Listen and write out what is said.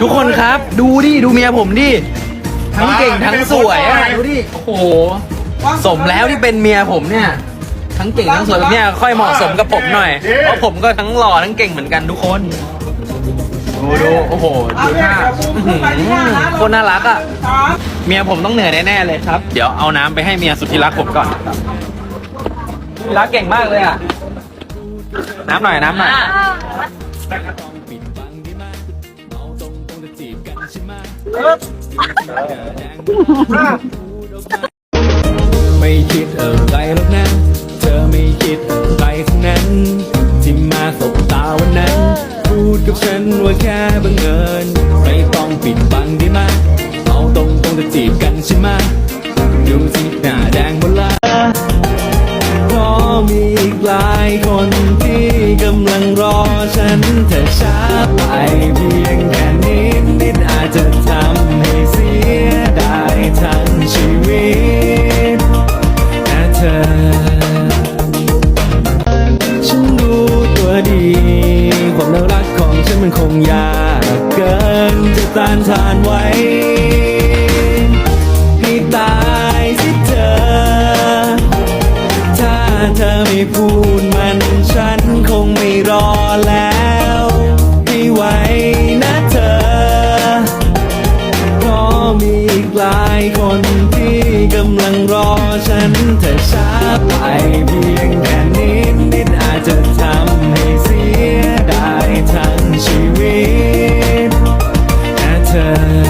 ทุกคนครับ ดูดิ ดูเมียผมดิ ทั้งเก่งทั้งสวยอะดูดิ โอ้โห สมแล้วที่เป็นเมียผมเนี่ย ทั้งเก่งทั้งสวยแบบเนี้ยค่อยเหมาะสมกับผมหน่อย เพราะผมก็ทั้งหล่อทั้งเก่งเหมือนกันทุกคนดูดูโอ้โหดูหน้าอื้อหือโคตรน่ารักอะ เมียผมต้องเหนื่อยแน่ๆเลยครับ เดี๋ยวเอาน้ำไปให้เมียสุดที่รักผมก่อนที่รักเก่งมากเลยอะ น้ำหน่อยน้ำหน่อย ไม่คิดอะไรหรอกนะ เธอไม่คิดอะไรทั้งนั้น ที่มาสบตาวันนั้น พูดกับฉันว่าแค่บังเอิญ ไม่ต้องปิดบังได้ไหมเอาตรงตรงจะจีบกันใช่ไหมดูสิหน้าแดงหมดละเพราะมีอีกหลายคนที่กำลังรอฉันถ้าช้าไคงยากเกินจะต้านทานไว้ให้ตายสิเธอ ถ้าเธอไม่พูดมันฉันคงไม่รอแล้วไม่ไหวนะเธอเพราะมีอีกหลายคนที่กำลังรอฉันแต่ช้าไปเพียง Yeah.